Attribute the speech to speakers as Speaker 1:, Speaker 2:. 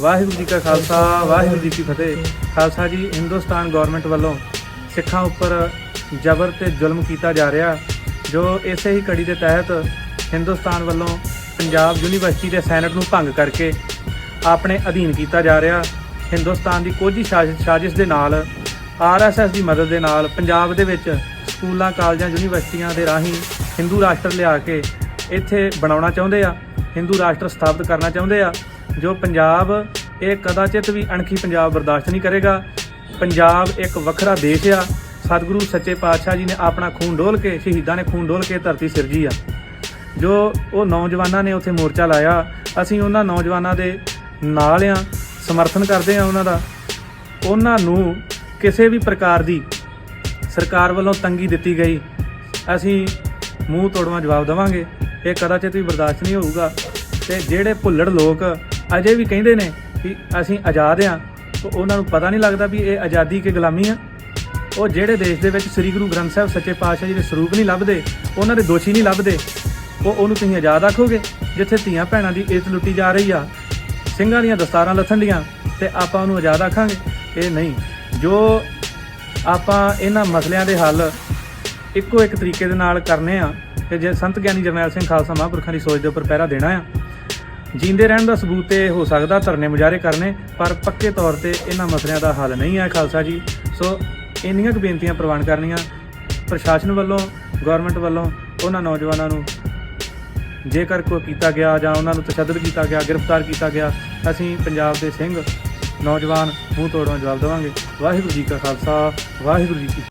Speaker 1: ਵਾਹਿਗੁਰੂ ਜੀ ਕਾ ਖਾਲਸਾ, ਵਾਹਿਗੁਰੂ ਜੀ ਕੀ ਫਤਿਹ। ਖਾਲਸਾ ਜੀ, ਹਿੰਦੁਸਤਾਨ ਗਵਰਨਮੈਂਟ ਵੱਲੋਂ ਸਿੱਖਾਂ ਉੱਪਰ ਜ਼ਬਰ ਤੇ ਜ਼ੁਲਮ ਕੀਤਾ ਜਾ ਰਿਹਾ, ਜੋ ਇਸੇ ਹੀ ਕੜੀ ਦੇ ਤਹਿਤ ਹਿੰਦੁਸਤਾਨ ਵੱਲੋਂ ਪੰਜਾਬ ਯੂਨੀਵਰਸਿਟੀ ਦੇ ਸੈਨੇਟ ਨੂੰ ਭੰਗ ਕਰਕੇ ਆਪਣੇ ਅਧੀਨ ਕੀਤਾ ਜਾ ਰਿਹਾ। ਹਿੰਦੁਸਤਾਨ ਦੀ ਕੋਝੀ ਸਾਜ਼ਿਸ਼ ਸਾਜ਼ਿਸ਼ ਦੇ ਨਾਲ ਆਰਐਸਐਸ ਦੀ ਮਦਦ ਦੇ ਨਾਲ ਪੰਜਾਬ ਦੇ ਵਿੱਚ ਸਕੂਲਾਂ, ਕਾਲਜਾਂ, ਯੂਨੀਵਰਸਿਟੀਆਂ ਦੇ ਰਾਹੀਂ ਹਿੰਦੂ ਰਾਸ਼ਟਰ ਲਿਆ ਕੇ ਇੱਥੇ ਬਣਾਉਣਾ ਚਾਹੁੰਦੇ ਆ, ਹਿੰਦੂ ਰਾਸ਼ਟਰ ਸਥਾਪਿਤ ਕਰਨਾ ਚਾਹੁੰਦੇ ਆ। ਜੋ ਪੰਜਾਬ ਇਹ ਕਦਾਚਿਤ ਵੀ ਅਣਖੀ ਪੰਜਾਬ ਬਰਦਾਸ਼ਤ ਨਹੀਂ ਕਰੇਗਾ। ਪੰਜਾਬ ਇੱਕ ਵੱਖਰਾ ਦੇਸ਼ ਆ। ਸਤਿਗੁਰੂ ਸੱਚੇ ਪਾਤਸ਼ਾਹ ਜੀ ਨੇ ਆਪਣਾ ਖੂਨ ਡੋਲ ਕੇ, ਸ਼ਹੀਦਾਂ ਨੇ ਖੂਨ ਡੋਲ ਕੇ ਧਰਤੀ ਸਿਰਜੀ ਆ। ਜੋ ਉਹ ਨੌਜਵਾਨਾਂ ਨੇ ਉੱਥੇ ਮੋਰਚਾ ਲਾਇਆ, ਅਸੀਂ ਉਹਨਾਂ ਨੌਜਵਾਨਾਂ ਦੇ ਨਾਲ ਆ, ਸਮਰਥਨ ਕਰਦੇ ਆ ਉਹਨਾਂ ਦਾ। ਉਹਨਾਂ ਨੂੰ ਕਿਸੇ ਵੀ ਪ੍ਰਕਾਰ ਦੀ ਸਰਕਾਰ ਵੱਲੋਂ ਤੰਗੀ ਦਿੱਤੀ ਗਈ। ਅਸੀਂ ਮੂੰਹ ਤੋੜਵਾ ਜਵਾਬ ਦੇਵਾਂਗੇ। ਇਹ ਕਦਾਚਿਤ ਵੀ ਬਰਦਾਸ਼ਤ ਨਹੀਂ ਹੋਊਗਾ। ਤੇ ਜਿਹੜੇ ਭੁੱਲੜ ਲੋਕ ਅਜੇ ਵੀ ਕਹਿੰਦੇ ਨੇ ਕਿ ਅਸੀਂ ਆਜ਼ਾਦ ਆ ਤਾਂ ਉਹਨਾਂ ਨੂੰ ਪਤਾ ਨਹੀਂ ਲੱਗਦਾ ਵੀ ਇਹ ਆਜ਼ਾਦੀ ਕਿ ਗੁਲਾਮੀ ਆ। ਉਹ ਜਿਹੜੇ ਦੇਸ਼ ਦੇ ਵਿੱਚ ਸ੍ਰੀ ਗੁਰੂ ਗ੍ਰੰਥ ਸਾਹਿਬ ਸੱਚੇ ਪਾਤਸ਼ਾਹ ਜੀ ਦੇ ਸਰੂਪ ਨਹੀਂ ਲੱਭਦੇ, ਉਹਨਾਂ ਦੇ ਦੋਸ਼ੀ ਨਹੀਂ ਲੱਭਦੇ, ਉਹ ਉਹਨੂੰ ਤੁਸੀਂ ਆਜ਼ਾਦ ਆਖੋਗੇ, ਜਿੱਥੇ ਧੀਆਂ ਭੈਣਾਂ ਦੀ ਇੱਜ਼ਤ ਲੁੱਟੀ ਜਾ ਰਹੀ ਆ। ਸਿੰਘਾਂ ਦੀਆਂ ਦਸਤਾਰਾਂ ਲੱਥਣ ਦੀਆਂ, ਤੇ ਆਪਾਂ ਉਹਨੂੰ ਆਜ਼ਾਦ ਆਖਾਂਗੇ। ਇਹ ਨਹੀਂ। ਜੋ ਆਪਾਂ ਇਹਨਾਂ ਮਸਲਿਆਂ ਦੇ ਹੱਲ ਇੱਕੋ ਇੱਕ ਤਰੀਕੇ ਦੇ ਨਾਲ ਕਰਨੇ ਆ ਕਿ ਜੇ ਸੰਤ ਗਿਆਨੀ ਜਰਨੈਲ ਸਿੰਘ ਖਾਲਸਾ ਮਹਾਂਪੁਰਖਾਂ ਦੀ ਸੋਚ ਦੇ ਉੱਪਰ ਪਹਿਰਾ ਦੇਣਾ ਆ ਜੀਂਦੇ ਰਹਿਣ ਦਾ ਸਬੂਤ ਤੇ ਹੋ ਸਕਦਾ ਧਰਨੇ ਮੁਜ਼ਾਹਰੇ ਕਰਨੇ, ਪਰ ਪੱਕੇ ਤੌਰ ਤੇ ਇਹਨਾਂ ਮਸਲਿਆਂ ਦਾ ਹੱਲ ਨਹੀਂ ਹੈ ਖਾਲਸਾ ਜੀ। ਸੋ ਇੰਨੀਆਂ ਕੁ ਬੇਨਤੀਆਂ ਪ੍ਰਵਾਨ ਕਰਨੀਆਂ ਪ੍ਰਸ਼ਾਸਨ ਵੱਲੋਂ ਗਵਰਨਮੈਂਟ ਵੱਲੋਂ, ਉਹਨਾਂ ਨੌਜਵਾਨਾਂ ਨੂੰ। ਜੇਕਰ ਕੋਈ ਕੀਤਾ ਗਿਆ ਜਾਂ ਉਹਨਾਂ ਨੂੰ ਤਸ਼ੱਦਦ ਕੀਤਾ ਗਿਆ, ਗ੍ਰਿਫਤਾਰ ਕੀਤਾ ਗਿਆ, ਅਸੀਂ ਪੰਜਾਬ ਦੇ ਸਿੰਘ ਨੌਜਵਾਨ ਮੂੰਹ ਤੋੜੋਂ ਜਵਾਬ ਦੇਵਾਂਗੇ। ਵਾਹਿਗੁਰੂ ਜੀ ਕਾ ਖਾਲਸਾ, ਵਾਹਿਗੁਰੂ ਜੀ ਕੀ